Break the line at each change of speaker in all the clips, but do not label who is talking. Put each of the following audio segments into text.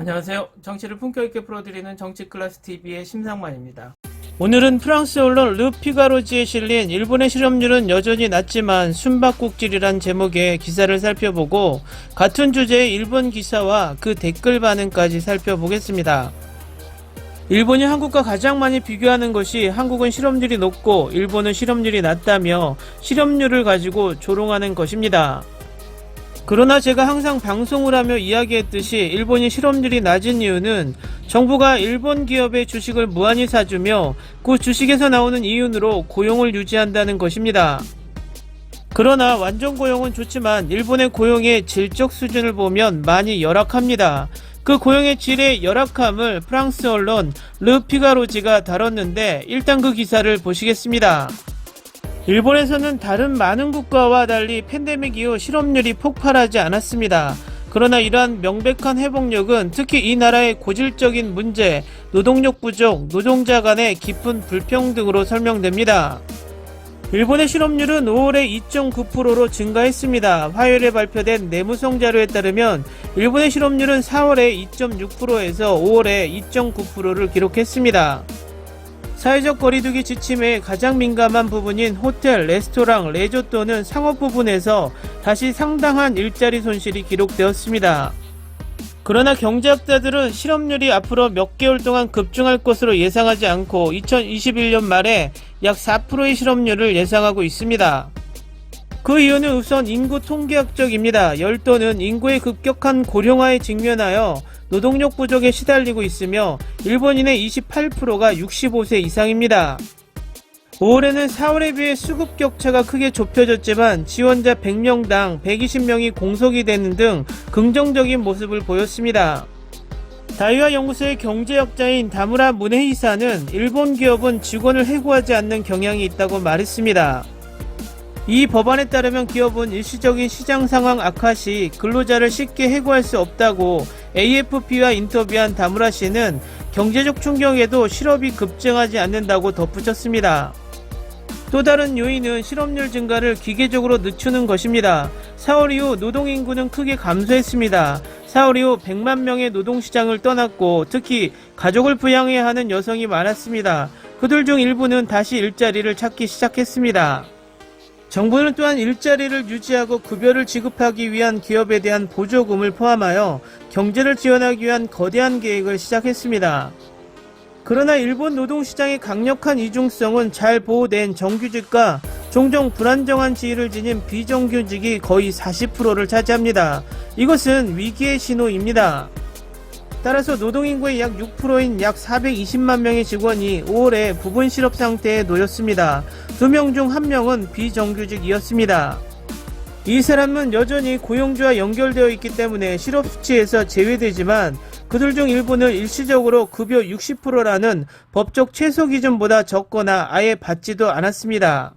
안녕하세요. 정치를 품격 있게 풀어드리는 정치 클래스 TV의 심상만입니다. 오늘은 프랑스 언론 르 피가로지에 실린 일본의 실업률은 여전히 낮지만 숨바꼭질이란 제목의 기사를 살펴보고 같은 주제의 일본 기사와 그 댓글 반응까지 살펴보겠습니다. 일본이 한국과 가장 많이 비교하는 것이 한국은 실업률이 높고 일본은 실업률이 낮다며 실업률을 가지고 조롱하는 것입니다. 그러나 제가 항상 방송을 하며 이야기했듯이 일본이 실업률이 낮은 이유는 정부가 일본 기업의 주식을 무한히 사주며 그 주식에서 나오는 이윤으로 고용을 유지한다는 것입니다. 그러나 완전 고용은 좋지만 일본의 고용의 질적 수준을 보면 많이 열악합니다. 그 고용의 질의 열악함을 프랑스 언론 르 피가로지가 다뤘는데 일단 그 기사를 보시겠습니다. 일본에서는 다른 많은 국가와 달리 팬데믹 이후 실업률이 폭발하지 않았습니다. 그러나 이러한 명백한 회복력은 특히 이 나라의 고질적인 문제, 노동력 부족, 노동자 간의 깊은 불평등으로 설명됩니다. 일본의 실업률은 5월에 2.9%로 증가했습니다. 화요일에 발표된 내무성 자료에 따르면 일본의 실업률은 4월에 2.6%에서 5월에 2.9%를 기록했습니다. 사회적 거리두기 지침에 가장 민감한 부분인 호텔, 레스토랑, 레저 또는 상업 부분에서 다시 상당한 일자리 손실이 기록되었습니다. 그러나 경제학자들은 실업률이 앞으로 몇 개월 동안 급증할 것으로 예상하지 않고 2021년 말에 약 4%의 실업률을 예상하고 있습니다. 그 이유는 우선 인구 통계학적입니다. 열도는 인구의 급격한 고령화에 직면하여 노동력 부족에 시달리고 있으며 일본인의 28%가 65세 이상입니다. 5월에는 4월에 비해 수급 격차가 크게 좁혀졌지만 지원자 100명당 120명이 공석이 되는 등 긍정적인 모습을 보였습니다. 다이와 연구소의 경제학자인 다무라 문헤이사는 일본 기업은 직원을 해고하지 않는 경향이 있다고 말했습니다. 이 법안에 따르면 기업은 일시적인 시장 상황 악화 시 근로자를 쉽게 해고할 수 없다고 AFP와 인터뷰한 다무라 씨는 경제적 충격에도 실업이 급증하지 않는다고 덧붙였습니다. 또 다른 요인은 실업률 증가를 기계적으로 늦추는 것입니다. 4월 이후 노동 인구는 크게 감소했습니다. 4월 이후 100만 명의 노동시장을 떠났고 특히 가족을 부양해야 하는 여성이 많았습니다. 그들 중 일부는 다시 일자리를 찾기 시작했습니다. 정부는 또한 일자리를 유지하고 급여를 지급하기 위한 기업에 대한 보조금을 포함하여 경제를 지원하기 위한 거대한 계획을 시작했습니다. 그러나 일본 노동시장의 강력한 이중성은 잘 보호된 정규직과 종종 불안정한 지위를 지닌 비정규직이 거의 40%를 차지합니다. 이것은 위기의 신호입니다. 따라서 노동인구의 약 6%인 약 420만 명의 직원이 5월에 부분 실업 상태에 놓였습니다. 두 명 중 한 명은 비정규직이었습니다. 이 사람은 여전히 고용주와 연결되어 있기 때문에 실업 수치에서 제외되지만 그들 중 일부는 일시적으로 급여 60%라는 법적 최소 기준보다 적거나 아예 받지도 않았습니다.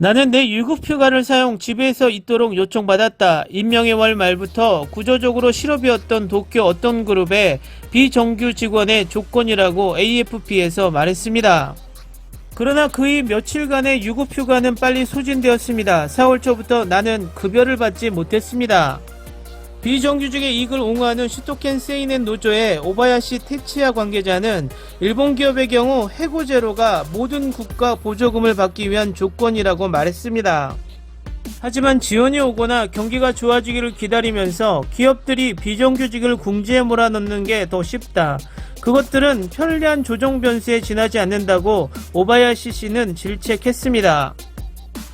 나는 내 유급휴가를 사용 집에서 있도록 요청받았다. 임명의 월 말부터 구조적으로 실업이었던 도쿄 어떤 그룹의 비정규 직원의 조건이라고 AFP에서 말했습니다. 그러나 그의 며칠간의 유급휴가는 빨리 소진되었습니다. 4월 초부터 나는 급여를 받지 못했습니다. 비정규직의 이익을 옹호하는 슈토켄 세이넨 노조의 오바야시 테치야 관계자는 일본 기업의 경우 해고 제로가 모든 국가 보조금을 받기 위한 조건이라고 말했습니다. 하지만 지원이 오거나 경기가 좋아지기를 기다리면서 기업들이 비정규직을 궁지에 몰아넣는 게 더 쉽다. 그것들은 편리한 조정 변수에 지나지 않는다고 오바야시 씨는 질책했습니다.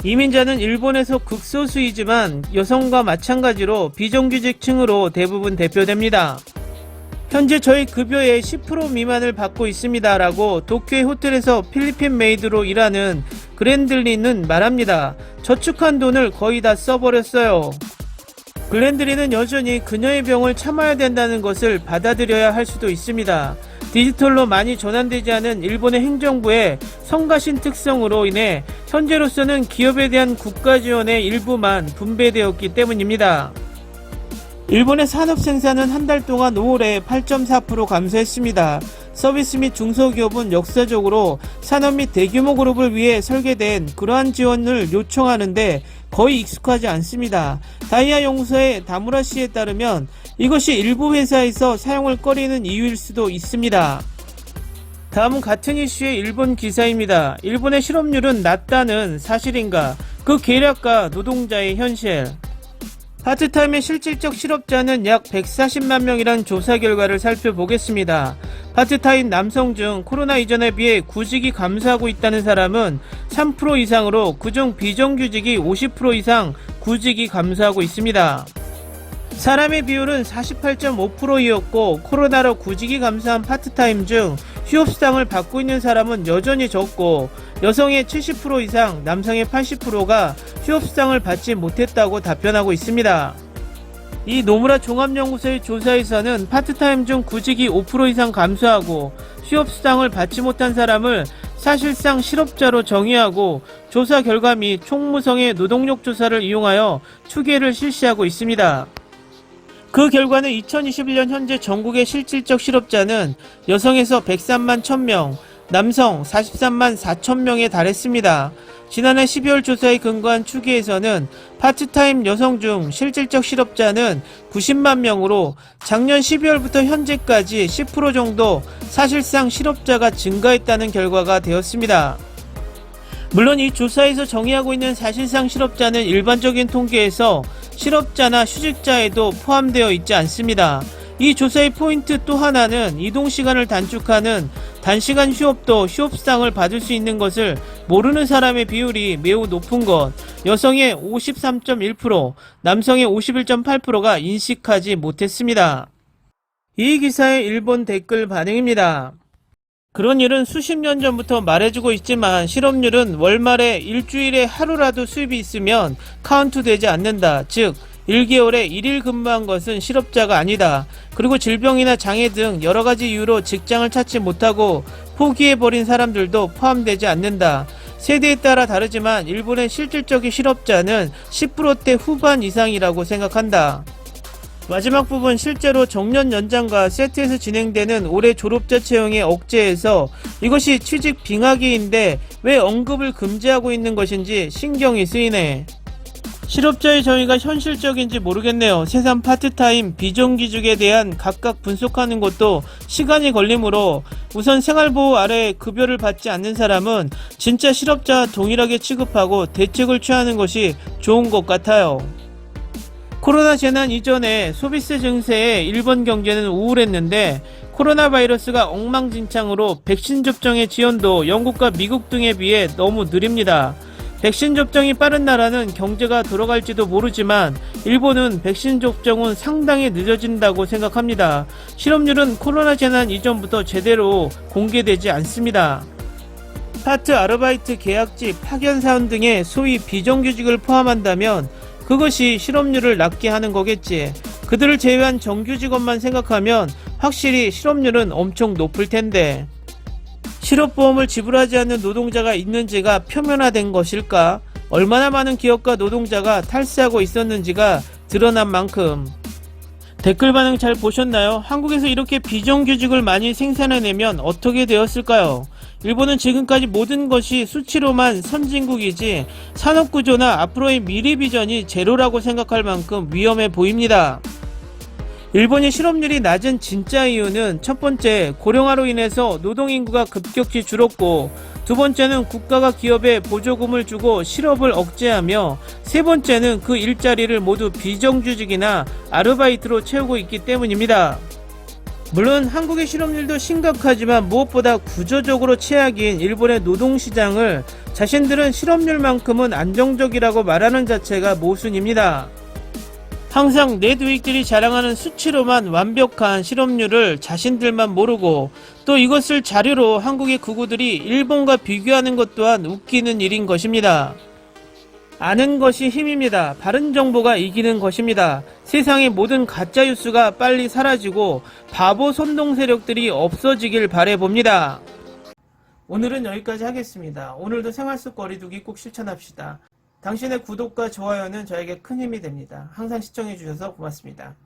이민자는 일본에서 극소수이지만 여성과 마찬가지로 비정규직층으로 대부분 대표됩니다. 현재 저희 급여의 10% 미만을 받고 있습니다. 라고 도쿄의 호텔에서 필리핀 메이드로 일하는 그랜들리는 말합니다. 저축한 돈을 거의 다 써버렸어요. 글렌드리는 여전히 그녀의 병을 참아야 된다는 것을 받아들여야 할 수도 있습니다. 디지털로 많이 전환되지 않은 일본의 행정부의 성가신 특성으로 인해 현재로서는 기업에 대한 국가 지원의 일부만 분배되었기 때문입니다. 일본의 산업 생산은 한 달 동안 5월에 8.4% 감소했습니다. 서비스 및 중소기업은 역사적으로 산업 및 대규모 그룹을 위해 설계된 그러한 지원을 요청하는데 거의 익숙하지 않습니다. 다이아 용서의 다무라 씨에 따르면 이것이 일부 회사에서 사용을 꺼리는 이유일 수도 있습니다. 다음은 같은 이슈의 일본 기사입니다. 일본의 실업률은 낮다는 사실인가? 그 계략과 노동자의 현실. 파트타임의 실질적 실업자는 약 140만 명이란 조사 결과를 살펴보겠습니다. 파트타임 남성 중 코로나 이전에 비해 구직이 감소하고 있다는 사람은 3% 이상으로 그중 비정규직이 50% 이상 구직이 감소하고 있습니다. 사람의 비율은 48.5%이었고 코로나로 구직이 감소한 파트타임 중 휴업수당을 받고 있는 사람은 여전히 적고 여성의 70% 이상, 남성의 80%가 휴업수당을 받지 못했다고 답변하고 있습니다. 이 노무라 종합연구소의 조사에서는 파트타임 중 구직이 5% 이상 감소하고 휴업수당을 받지 못한 사람을 사실상 실업자로 정의하고 조사 결과 및 총무성의 노동력 조사를 이용하여 추계를 실시하고 있습니다. 그 결과는 2021년 현재 전국의 실질적 실업자는 여성에서 103만 1000명, 남성 43만 4000명에 달했습니다. 지난해 12월 조사에 근거한 추계에서는 파트타임 여성 중 실질적 실업자는 90만 명으로 작년 12월부터 현재까지 10% 정도 사실상 실업자가 증가했다는 결과가 되었습니다. 물론 이 조사에서 정의하고 있는 사실상 실업자는 일반적인 통계에서 실업자나 휴직자에도 포함되어 있지 않습니다. 이 조사의 포인트 또 하나는 이동 시간을 단축하는 단시간 휴업도 휴업수당을 받을 수 있는 것을 모르는 사람의 비율이 매우 높은 것, 여성의 53.1%, 남성의 51.8%가 인식하지 못했습니다. 이 기사의 일본 댓글 반응입니다. 그런 일은 수십 년 전부터 말해주고 있지만 실업률은 월말에 일주일에 하루라도 수입이 있으면 카운트 되지 않는다. 즉, 1개월에 1일 근무한 것은 실업자가 아니다. 그리고 질병이나 장애 등 여러 가지 이유로 직장을 찾지 못하고 포기해버린 사람들도 포함되지 않는다. 세대에 따라 다르지만 일본의 실질적인 실업자는 10%대 후반 이상이라고 생각한다. 마지막 부분 실제로 정년 연장과 세트에서 진행되는 올해 졸업자 채용의 억제에서 이것이 취직 빙하기인데 왜 언급을 금지하고 있는 것인지 신경이 쓰이네. 실업자의 정의가 현실적인지 모르겠네요. 세상 파트타임, 비정규직에 대한 각각 분석하는 것도 시간이 걸리므로 우선 생활보호 아래 급여를 받지 않는 사람은 진짜 실업자와 동일하게 취급하고 대책을 취하는 것이 좋은 것 같아요. 코로나 재난 이전에 소비세 증세에 일본 경제는 우울했는데 코로나 바이러스가 엉망진창으로 백신 접종의 지연도 영국과 미국 등에 비해 너무 느립니다. 백신 접종이 빠른 나라는 경제가 돌아갈지도 모르지만 일본은 백신 접종은 상당히 늦어진다고 생각합니다. 실업률은 코로나 재난 이전부터 제대로 공개되지 않습니다. 파트 아르바이트 계약직 파견 사원 등의 소위 비정규직을 포함한다면 그것이 실업률을 낮게 하는 거겠지. 그들을 제외한 정규 직원만 생각하면 확실히 실업률은 엄청 높을 텐데. 실업보험을 지불하지 않는 노동자가 있는지가 표면화된 것일까? 얼마나 많은 기업과 노동자가 탈세하고 있었는지가 드러난 만큼. 댓글 반응 잘 보셨나요? 한국에서 이렇게 비정규직을 많이 생산해내면 어떻게 되었을까요? 일본은 지금까지 모든 것이 수치로만 선진국이지 산업구조나 앞으로의 미래 비전이 제로라고 생각할 만큼 위험해 보입니다. 일본의 실업률이 낮은 진짜 이유는 첫 번째 고령화로 인해서 노동인구가 급격히 줄었고 두 번째는 국가가 기업에 보조금을 주고 실업을 억제하며 세 번째는 그 일자리를 모두 비정규직이나 아르바이트로 채우고 있기 때문입니다. 물론 한국의 실업률도 심각하지만 무엇보다 구조적으로 최악인 일본의 노동시장을 자신들은 실업률만큼은 안정적이라고 말하는 자체가 모순입니다. 항상 넷위익들이 자랑하는 수치로만 완벽한 실업률을 자신들만 모르고 또 이것을 자료로 한국의 구구들이 일본과 비교하는 것 또한 웃기는 일인 것입니다. 아는 것이 힘입니다. 바른 정보가 이기는 것입니다. 세상의 모든 가짜 뉴스가 빨리 사라지고 바보 선동 세력들이 없어지길 바래봅니다. 오늘은 여기까지 하겠습니다. 오늘도 생활 속 거리두기 꼭 실천합시다. 당신의 구독과 좋아요는 저에게 큰 힘이 됩니다. 항상 시청해주셔서 고맙습니다.